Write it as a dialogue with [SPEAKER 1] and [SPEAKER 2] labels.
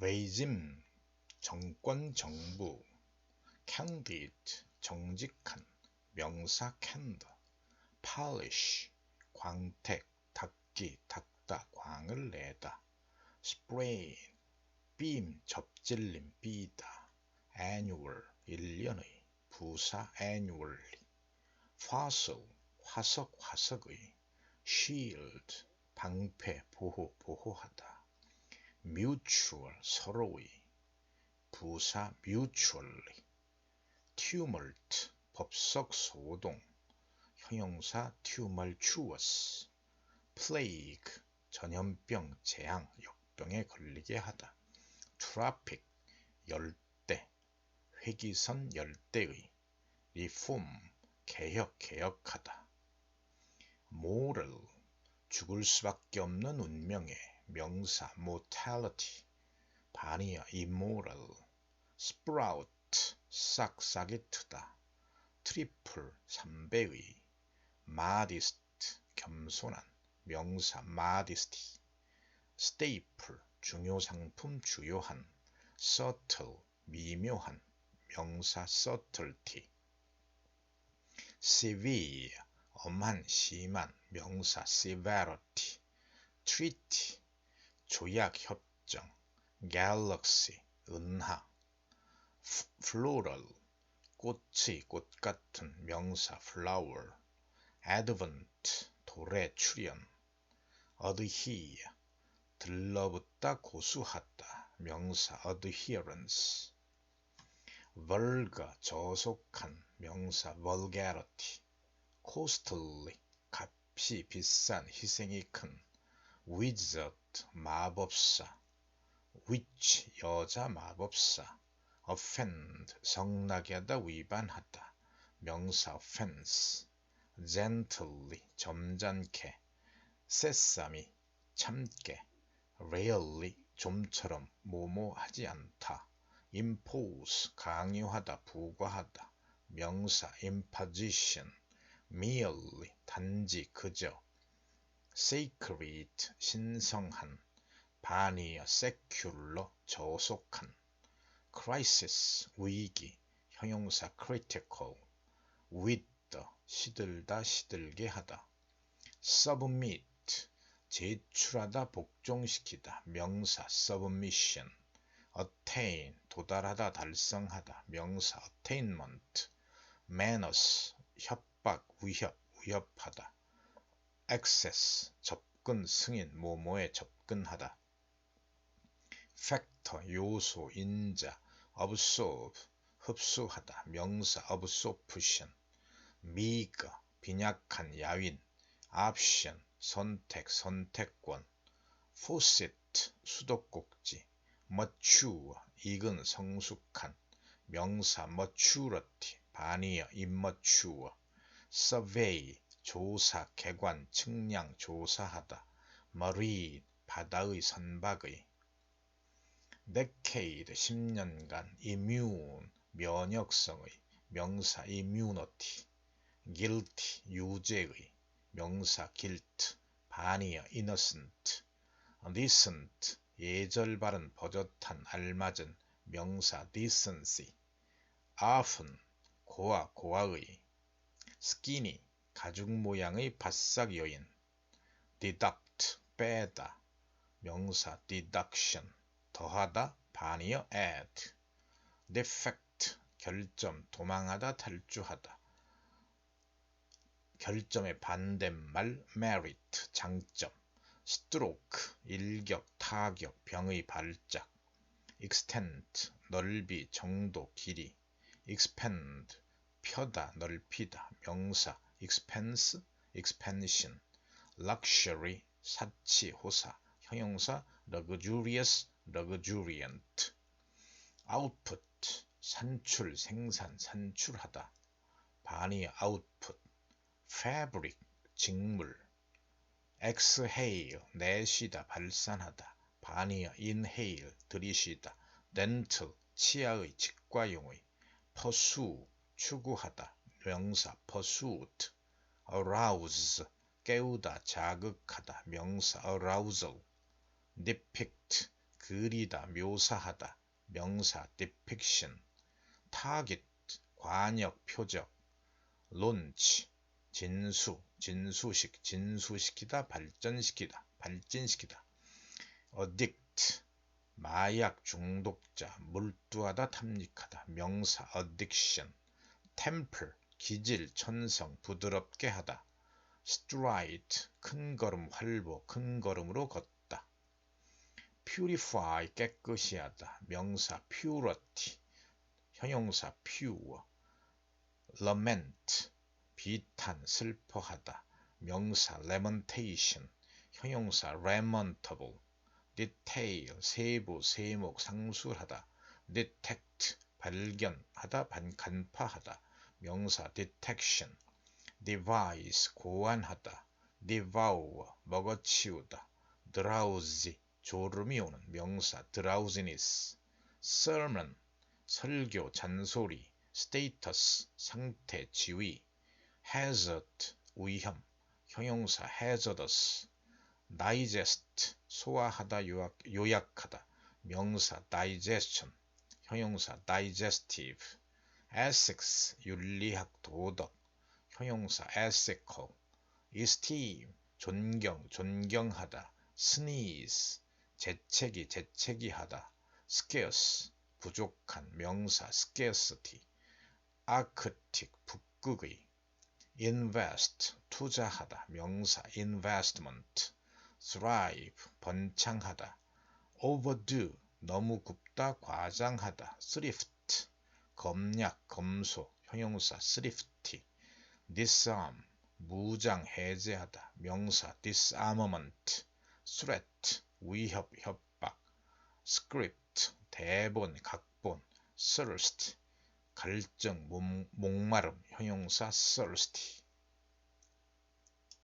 [SPEAKER 1] 레이즘 정권 정부 candid 정직한 명사 cand polish 광택 닦기 닦다 광을 내다 sprain 빔 접질림 삐다 annual 1년의 부사 annually fossil 화석 화석의 shield 방패 보호 보호하다 mutual 서로의. 부사 mutually. tumult 법석 소동. 형용사 tumultuous. plague 전염병 재앙 역병에 걸리게 하다. 트라픽 열대. 회기선 열대의. 리폼 개혁 개혁하다. 모럴 죽을 수밖에 없는 운명의 명사 mortality 반이야 immoral sprout 싹싹이 트다 트리플 삼배의 modest 겸손한 명사 modesty staple 중요 상품 주요한 subtle 미묘한 명사 subtlety severe 엄한 심한 명사 severity treaty 조약 협정 galaxy 은하 floral 꽃의 꽃 같은 명사 flower advent 돌에 출현 adhere 들러붙다 고수하다 명사 adherence vulgar 저속한 명사 vulgarity costly 값이 비싼 희생이 큰 wizard 마법사 witch 여자 마법사 offend 성나게 하다 위반하다 명사 offense gently 점잖게 sesame 참게 rarely 좀처럼 뭐뭐하지 않다 impose 강요하다 부과하다 명사 imposition merely 단지 그저 sacred 신성한 반이어 secular 저속한 crisis 위기 형용사 critical with 시들다 시들게 하다 submit 제출하다 복종시키다 명사 submission attain 도달하다 달성하다 명사 attainment menace 협박 위협 위협하다 access 접근 승인 모모에 접근하다 factor 요소 인자 absorb 흡수하다 명사 absorption meager 빈약한 야윈 option 선택 선택권 faucet 수도꼭지 mature 익은 성숙한 명사 maturity 반이어 immature survey 조사 개관 측량 조사하다 marine 바다의 선박의 decade 10년간 immune 면역성의 명사 immunity guilty 유죄의 명사 guilt 반이어 innocent decent 예절 바른 버젓한 알맞은 명사 decency often 고아 고아의 skinny 가죽 모양의 바싹 여인. Deduct 빼다. 명사 deduction. 더하다 반이어 add. Defect 결점 도망하다 탈주하다. 결점의 반대말 merit 장점. Stroke 일격 타격 병의 발작. Extent 넓이 정도 길이. Expand 펴다 넓히다. 명사 expense expansion luxury 사치 호사 형용사 luxurious luxuriant output 산출 생산 산출하다 반이 output fabric 직물 exhale 내쉬다 발산하다 반이어 inhale 들이쉬다 dental 치아의 치과용의 pursue 추구하다 명사 pursuit arouse 깨우다 자극하다 명사 arousal depict 그리다 묘사하다 명사 depiction 타깃 관역 표적 론치 진수 진수식 진수시키다 발전시키다 발진시키다 addict 마약 중독자 몰두하다 탐닉하다 명사 addiction temper 기질 천성 부드럽게 하다 stride 큰 걸음 활보 큰 걸음으로 걷다 purify 깨끗이 하다 명사 purity 형용사 pure lament 비탄 슬퍼하다 명사 lamentation 형용사 lamentable detail 세부 세목 상술하다 detect 발견하다 반 간파하다 명사 detection devise 고안하다 devour 먹어치우다 drowsy 졸음이 오는 명사 drowsiness sermon 설교 잔소리 status 상태 지위 hazard 위험 형용사 hazardous digest 소화하다 요약, 요약하다 명사 digestion 형용사 digestive ethics 윤리학 도덕 형용사 ethical esteem 존경 존경하다 sneeze 재채기 재채기하다 scarce 부족한 명사 scarcity arctic 북극의 invest 투자하다 명사 investment thrive 번창하다 overdo 너무 굽다 과장하다 thrift 검약 검소 형용사 thrifty disarm 무장 해제하다 명사 disarmament threat 위협 협박 script 대본 각본 thirst 갈증 목, 목마름 형용사 thirsty